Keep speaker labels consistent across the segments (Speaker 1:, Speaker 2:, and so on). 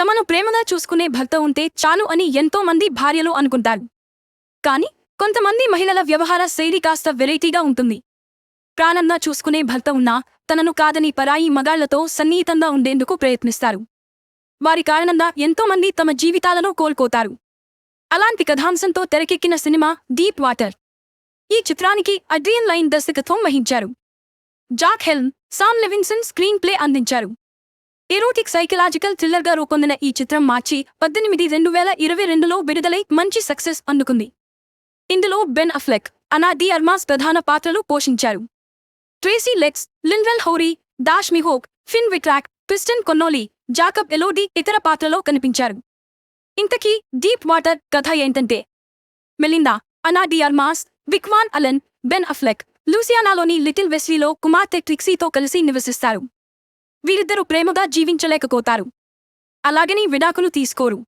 Speaker 1: తమను ప్రేమగా చూసుకునే భర్త ఉంటే చాలు అని ఎంతో మంది భార్యలు అనుకుంటారు. కాని కొంతమంది మహిళల వ్యవహార శైలి కాస్త వెరైటీగా ఉంటుంది. ప్రాణంగా చూసుకునే భర్త ఉన్నా తనను కాదని పరాయి మగాళ్ళతో సన్నిహితంగా ఉండేందుకు ప్రయత్నిస్తారు. వారి కారణంగా ఎంతోమంది తమ జీవితాలను కోల్పోతారు. అలాంటి కథాంశంతో తెరకెక్కిన సినిమా డీప్ వాటర్. ఈ చిత్రానికి అడ్రియన్ లైన్ దర్శకత్వం వహించారు. Zach Helm Sam Levinson screen play అందించారు. ఎరోటిక్ సైకలాజికల్ థ్రిల్లర్గా రూపొందిన ఈ చిత్రం మార్చి పద్దెనిమిది రెండు వేల ఇరవై రెండులో విడుదలై మంచి సక్సెస్ అందుకుంది. ఇందులో Ben Affleck Ana de Armas ప్రధాన పాత్రలు పోషించారు. ట్రేసీ లెక్స్ లిన్వెల్ హౌరీ దాష్ మిహోక్ ఫిన్ విట్రాక్ క్రిస్టన్ కొన్నోలి జాకబ్ ఎలోడి ఇతర పాత్రలో కనిపించారు. ఇంతకీ డీప్ వాటర్ కథ ఏంటంటే? Melinda Ana de Armas Vic Van Allen Ben Affleck లూసియానాలోని little వెస్లీలో కుమార్తె ట్రిక్సీతో కలిసి నివసిస్తారు. వీరిద్దరూ ప్రేమగా జీవించలేకపోతారు. అలాగని విడాకులు తీసుకోరు.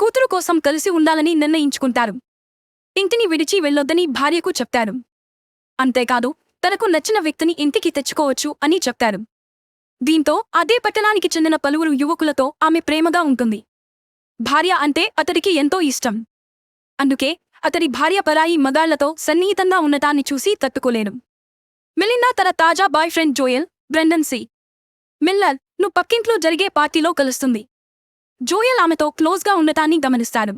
Speaker 1: కూతురు కోసం కలిసి ఉండాలని నిర్ణయించుకుంటారు. ఇంటిని విడిచి వెళ్ళొద్దని భార్యకు చెప్తారు. అంతేకాదు తనకు నచ్చిన వ్యక్తిని ఇంటికి తెచ్చుకోవచ్చు అని చెప్తారు. దీంతో అదే పట్టణానికి చెందిన పలువురు యువకులతో ఆమె ప్రేమగా ఉంటుంది. భార్య అంటే అతడికి ఎంతో ఇష్టం. అందుకే అతడి భార్య పరాయి మగాళ్ళతో సన్నిహితంగా ఉండటాన్ని చూసి తట్టుకోలేను మిలిందా తన తాజా boyfriend Joel Brendan C. మిల్లర్ను పక్కింట్లో జరిగే పార్టీలో కలుస్తుంది. జోయల్ ఆమెతో క్లోజ్గా ఉండటాన్ని గమనిస్తాడు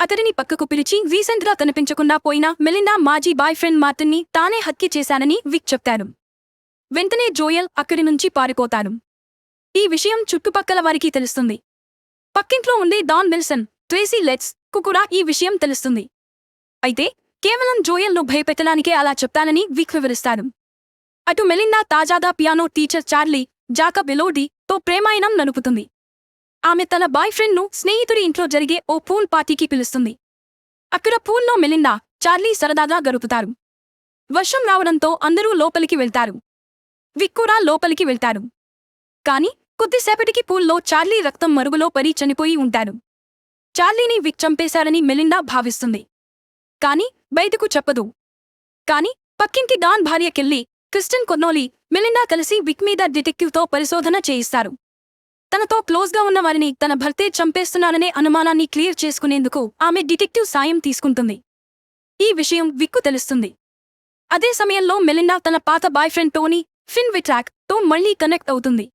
Speaker 1: అతడిని పక్కకు పిలిచి రీసెంట్గా కనిపించకుండా పోయిన మెలిండా మాజీ బాయ్ ఫ్రెండ్ మార్టిన్ని తానే హత్య చేశానని విక్ చెప్తాడు వెంటనే జోయల్ అక్కడి నుంచి పారిపోతాడు ఈ విషయం చుట్టుపక్కల వారికి తెలుస్తుంది. పక్కింట్లో ఉండే డాన్ విల్సన్ ట్రేసీ లెట్స్కు కూడా ఈ విషయం తెలుస్తుంది. అయితే కేవలం జోయల్ను భయపెట్టడానికే అలా చెప్తానని విక్ వివరిస్తాడు అటు మెలిండా తాజాగా piano teacher Charlie Jacob Elodie తో ప్రేమాయణం నలుపుతుంది ఆమె తన బాయ్ ఫ్రెండ్ను స్నేహితుడి ఇంట్లో జరిగే ఓ పూల్ పార్టీకి పిలుస్తుంది. అక్కడ పూల్లో మెలిండా చార్లీ సరదాగా గడుపుతారు. వర్షం రావడంతో అందరూ లోపలికి వెళ్తారు. విక్కురా లోపలికి వెళ్తారు. కాని కొద్దిసేపటికి పూల్లో చార్లీ రక్తం మరుగులో పరి చనిపోయి ఉంటాడు చార్లీని విక్ చంపేశారని మెలిండా భావిస్తుంది. కాని బయటకు చెప్పదు. కాని పక్కింటి డాన్ భార్యకెళ్ళి క్రిస్టిన్ కొన్నోలి మిలిండా కలిసి విక్ మీద డిటెక్టివ్తో పరిశోధన చేయిస్తారు. తనతో క్లోజ్గా ఉన్న వారిని తన భర్తే చంపేస్తున్నారనే అనుమానాన్ని క్లియర్ చేసుకునేందుకు ఆమె డిటెక్టివ్ సాయం తీసుకుంటుంది. ఈ విషయం విక్కు తెలుస్తుంది. అదే సమయంలో మెలిండా తన పాత బాయ్ ఫ్రెండ్ టోనీ ఫిన్ విట్రాక్తో మళ్ళీ కనెక్ట్ అవుతుంది.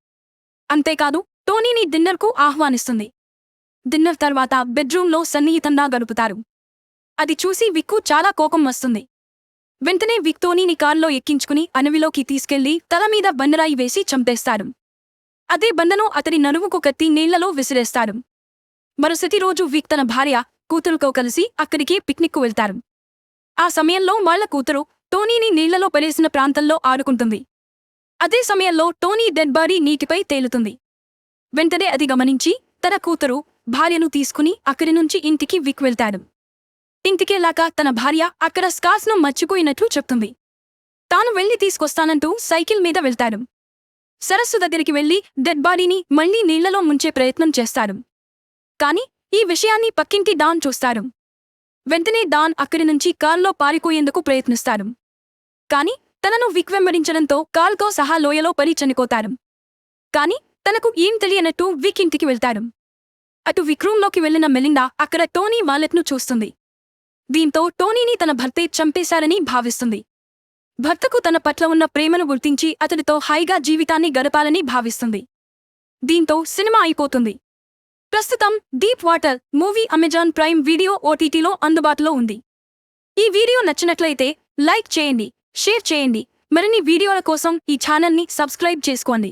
Speaker 1: అంతేకాదు టోనీని డిన్నర్కు ఆహ్వానిస్తుంది. డిన్నర్ తర్వాత బెడ్రూంలో సన్నిహితంగా గడుపుతారు. అది చూసి విక్కు చాలా కోపం వస్తుంది. వెంటనే విక్ని కారులో ఎక్కించుకుని అనవిలోకి తీసుకెళ్ళి తల మీద బండరాయి వేసి చంపేస్తాడు. అదే బండను అతని నరువుకు కత్తి నీళ్ళలో విసిరేస్తాడు. మరుసటి రోజు విక్ తన భార్య కూతురుతో కలిసి అక్కడికి పిక్నిక్కు వెళ్తారు. ఆ సమయంలో వాళ్ళ కూతురు టోనీని నీళ్ళలో పడేసిన ప్రాంతంలో ఆడుకుంటుంది. అదే సమయంలో టోనీ డెడ్ బాడీ నీటిపై తేలుతుంది. వెంటనే అది గమనించి తన కూతురు భార్యను తీసుకుని అక్కడి నుంచి ఇంటికి విక్ వెళ్తాడు. ఇంటికెళ్ళాక తన భార్య అక్కడ స్కార్స్ను మర్చిపోయినట్లు చెప్తుంది. తాను వెళ్ళి తీసుకొస్తానంటూ సైకిల్ మీద వెళ్తాడు. సరస్సు దగ్గరికి వెళ్ళి డెడ్ బాడీని మళ్ళీ నీళ్ళలో ముంచే ప్రయత్నం చేస్తాడు. కాని ఈ విషయాన్ని పక్కింటి డాన్ చూస్తారు వెంటనే డాన్ అక్కడి నుంచి కాల్లో పారిపోయేందుకు ప్రయత్నిస్తాడు. కాని తనను విక్ వెంబడించడంతో కాల్తో సహా లోయలో పడి చనిపోతాడు. కాని తనకు ఏం తెలియనట్టు విక్ ఇంటికి వెళ్తాడు. అటు విక్రూంలోకి వెళ్ళిన మెలిండా అక్కడ టోనీ వాలెట్ను చూస్తుంది. దీంతో టోనీని తన భర్తే చంపేశారని భావిస్తుంది. భర్తకు తన పట్ల ఉన్న ప్రేమను గుర్తించి అతడితో హాయిగా జీవితాన్ని గడపాలని భావిస్తుంది. దీంతో సినిమా అయిపోతుంది. ప్రస్తుతం deep water movie Amazon prime video ఓటీటీలో అందుబాటులో ఉంది. ఈ వీడియో నచ్చినట్లయితే లైక్ చేయండి షేర్ చేయండి. మరిన్ని వీడియోల కోసం ఈ ఛానల్ని సబ్స్క్రైబ్ చేసుకోండి.